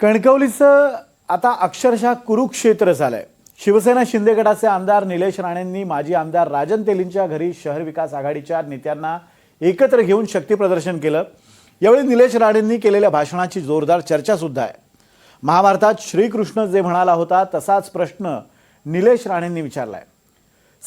कणकवलीचं आता अक्षरशः कुरुक्षेत्र झालंय. शिवसेना शिंदे गटाचे आमदार निलेश राणेंनी माजी आमदार राजन तेलींच्या घरी शहर विकास आघाडीच्या नेत्यांना एकत्र घेऊन शक्तीप्रदर्शन केलं. यावेळी निलेश राणेंनी केलेल्या भाषणाची जोरदार चर्चा सुद्धा आहे. महाभारतात श्रीकृष्ण जे म्हणाला होता तसाच प्रश्न निलेश राणेंनी विचारलाय.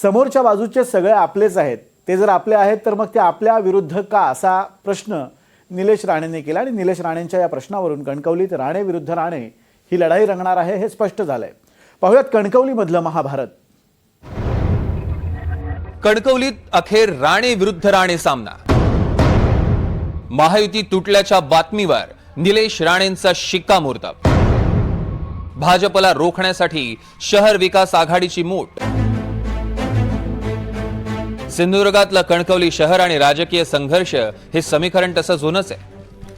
समोरच्या बाजूचे सगळे आपलेच आहेत. ते जर आपले आहेत तर मग ते आपल्या विरुद्ध का असा प्रश्न निलेश राणेंनी केला आणि निलेश राणेंच्या या प्रश्नावरून कणकवलीत राणे विरुद्ध राणे ही लढाई रंगणार आहे हे स्पष्ट झालंय. पाहुयात कणकवलीमधलं महाभारत. कणकवलीत अखेर राणे विरुद्ध राणे सामना. महायुती तुटल्याच्या बातमीवर निलेश राणेंचा शिक्कामोर्तब. भाजपला रोखण्यासाठी शहर विकास आघाडीची मूठ. सिंधुदुर्गातलं कणकवली शहर आणि राजकीय संघर्ष हे समीकरण तसं जुनच आहे.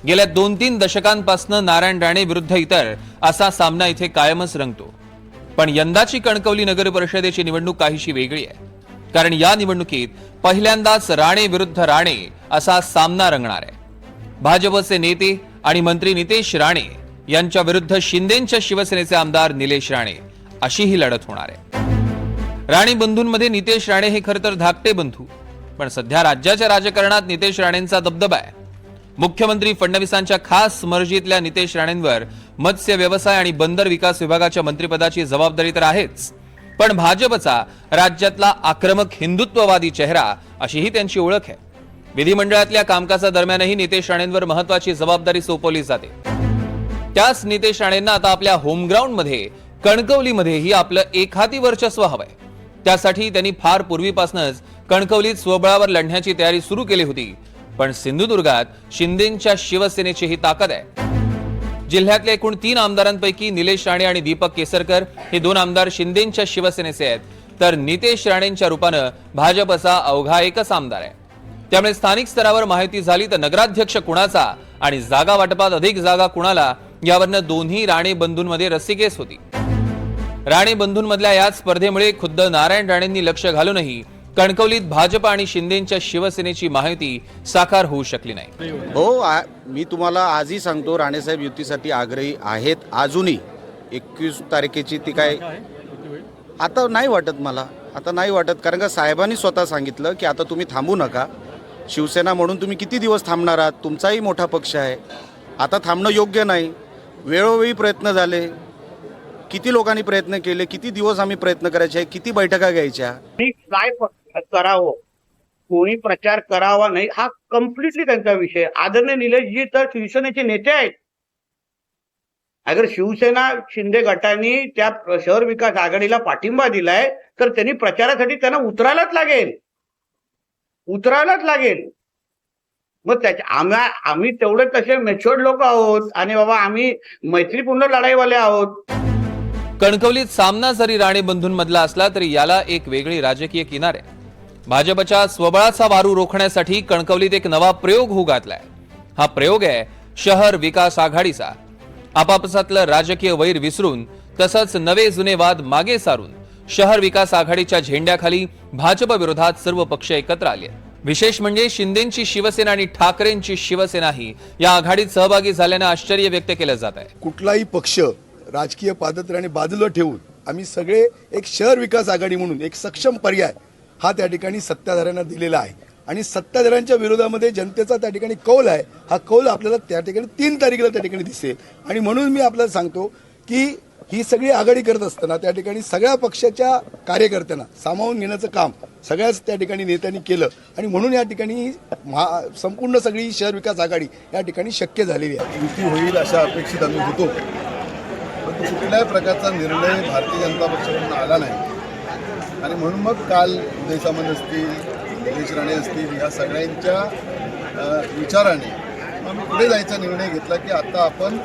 गेल्या दोन तीन दशकांपासून नारायण राणे विरुद्ध इतर असा सामना इथे कायमच रंगतो. पण यंदाची कणकवली नगर परिषदेची निवडणूक काहीशी वेगळी आहे. कारण या निवडणुकीत पहिल्यांदाच राणे विरुद्ध राणे असा सामना रंगणार आहे. भाजपचे नेते आणि मंत्री नितेश राणे यांच्या विरुद्ध शिंदेच्या शिवसेनेचे आमदार निलेश राणे अशी ही लढत होणार आहे. राणी बंधूंमध्ये नितेश राणे हे खरं तर धाकटे बंधू. पण सध्या राज्याच्या राजकारणात नितेश राणेंचा दबदबा आहे. मुख्यमंत्री फडणवीसांच्या खास मर्जीतल्या नितेश राणेंवर मत्स्य व्यवसाय आणि बंदर विकास विभागाच्या मंत्रिपदाची जबाबदारी तर आहेच. पण भाजपचा राज्यातला आक्रमक हिंदुत्ववादी चेहरा अशीही त्यांची ओळख आहे. विधिमंडळातल्या कामकाजादरम्यानही नितेश राणेंवर महत्वाची जबाबदारी सोपवली जाते. त्याच नितेश राणेंना आता आपल्या होमग्राऊंडमध्ये कणकवलीमध्येही आपलं एकहाती वर्चस्व हवंय. त्यासाठी त्यांनी फार पूर्वीपासूनच कणकवलीत स्वबळावर लढण्याची तयारी सुरू केली होती. पण सिंधुदुर्गात शिंदेच्या शिवसेनेची ही ताकद आहे. जिल्ह्यातल्या एकूण तीन आमदारांपैकी निलेश राणे आणि दीपक केसरकर हे दोन आमदार शिंदेच्या शिवसेनेचे आहेत. तर नितेश राणेंच्या रूपानं भाजपचा अवघा एकच आमदार आहे. त्यामुळे स्थानिक स्तरावर माहिती झाली तर नगराध्यक्ष कुणाचा आणि जागा वाटपात अधिक जागा कुणाला यावरनं दोन्ही राणे बंधूंमध्ये रस्सीकेस होती. राणे बंधूंमधल्या याच स्पर्धेमुळे खुद्द नारायण राणेंनी लक्ष घालूनही कणकवलीत भाजप आणि शिंदेच्या शिवसेनेची माहिती साकार होऊ शकली नाही. हो आ- मी तुम्हाला आजही सांगतो राणेसाहेब युतीसाठी आग्रही आहेत. अजूनही एकवीस तारखेची ती काय? आता नाही वाटत मला. आता नाही वाटत. कारण का साहेबांनी स्वतः सांगितलं की आता तुम्ही थांबू नका. शिवसेना म्हणून तुम्ही किती दिवस थांबणार आहात? तुमचाही मोठा पक्ष आहे. आता थांबणं योग्य नाही. वेळोवेळी प्रयत्न झाले. किती लोकांनी प्रयत्न केले किती दिवस आम्ही प्रयत्न करायचे किती बैठका घ्यायच्या? काय करावं कोणी प्रचार करावा नाही हा कम्प्लिटली त्यांचा विषय. आदरणीय निलेशजी तर शिवसेनेचे नेते आहेत. अगर शिवसेना शिंदे गटाने त्या शहर विकास आघाडीला पाठिंबा दिलाय तर त्यांनी प्रचारासाठी त्यांना उतरायलाच लागेल. उतरायलाच लागेल. मग त्याच्या आम्ही आम्ही तेवढे तसे मेच्युअर्ड लोक आहोत आणि बाबा आम्ही मैत्रीपूर्ण लढाईवाले आहोत. कणकवलीत सामना जरी राणे बंधूंमधला असला तरी याला एक वेगळी राजकीय किनार आहे. भाजपच्या स्वबळाचा वारू रोखण्यासाठी कणकवलीत एक नवा प्रयोग होऊ घातलाय. हा प्रयोग आहे शहर विकास आघाडीचा. आपापसातलं राजकीय वैर विसरून तसंच नवे जुने वाद मागे सारून शहर विकास आघाडीच्या झेंड्याखाली भाजप विरोधात सर्व पक्ष एकत्र आले विशेष म्हणजे शिंदेची शिवसेना आणि ठाकरेंची शिवसेनाही या आघाडीत सहभागी झाल्यानं आश्चर्य व्यक्त केलं जात आहे. कुठलाही पक्ष राजकीय पादत्राणे बाजूला ठेवून आम्ही सगळे एक शहर विकास आघाडी म्हणून एक सक्षम पर्याय हा त्या ठिकाणी सत्ताधाऱ्यांना दिलेला आहे. आणि सत्ताधाऱ्यांच्या विरोधामध्ये जनतेचा त्या ठिकाणी कौल आहे. हा कौल आपल्याला त्या ठिकाणी तीन तारखेला त्या ठिकाणी दिसेल. आणि म्हणून मी आपल्याला सांगतो की ही सगळी आघाडी करत असताना त्या ठिकाणी सगळ्या पक्षाच्या कार्यकर्त्यांना सामावून घेण्याचं काम सगळ्याच त्या ठिकाणी नेत्यांनी केलं. आणि म्हणून या ठिकाणी महा संपूर्ण सगळी शहर विकास आघाडी या ठिकाणी शक्य झालेली आहे. युती होईल अशा अपेक्षित आम्ही होतो. कुठल्याही प्रकारचा निर्णय भारतीय जनता पक्षाकडून आला नाही. आणि म्हणून मग काल उदय सामंत असतील निलेश राणे असतील या सगळ्यांच्या विचाराने मग आम्ही पुढे जायचा निर्णय घेतला की आता आपण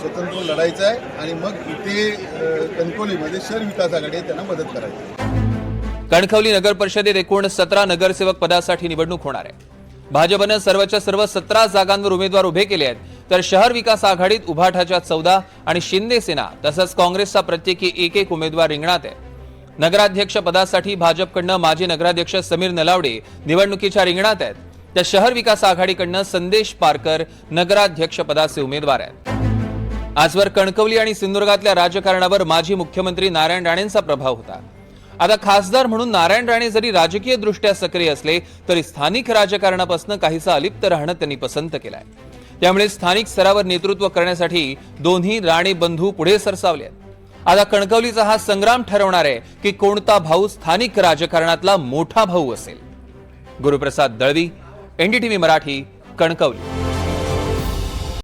स्वतंत्र लढायचं आहे आणि मग इथे अ, कणकवलीमध्ये शहर विकास आघाडी त्यांना मदत करायची. कणकवली नगर परिषदेत एकूण सतरा नगरसेवक पदासाठी निवडणूक होणार आहे. भाजपनं सर्वच्या सर्व सतरा जागांवर उमेदवार उभे केले आहेत. तर शहर विकास आघाडीत उभाठाच्या चौदा आणि शिंदे सेना तसंच काँग्रेसचा प्रत्येकी एक एक उमेदवार रिंगणात आहे. नगराध्यक्ष पदासाठी भाजपकडनं माजी नगराध्यक्ष समीर नलावडे निवडणुकीच्या रिंगणात आहेत. तर शहर विकास आघाडीकडनं संदेश पारकर नगराध्यक्ष पदाचे उमेदवार आहेत. आजवर कणकवली आणि सिंधुदुर्गातल्या राजकारणावर माजी मुख्यमंत्री नारायण राणेंचा प्रभाव होता. आता खासदार म्हणून नारायण राणे जरी राजकीय दृष्ट्या सक्रिय असले तरी स्थानिक राजकारणापासून काहीसा अलिप्त राहणं त्यांनी पसंत केलंय. त्यामुळे स्थानिक स्तरावर नेतृत्व करण्यासाठी दोन्ही राणे बंधू पुढे सरसावले आहेत. आता कणकवलीचा हा संग्राम ठरवणार आहे की कोणता भाऊ स्थानिक राजकारणातला मोठा भाऊ असेल. गुरुप्रसाद दळवी एनडीटीव्ही मराठी कणकवली.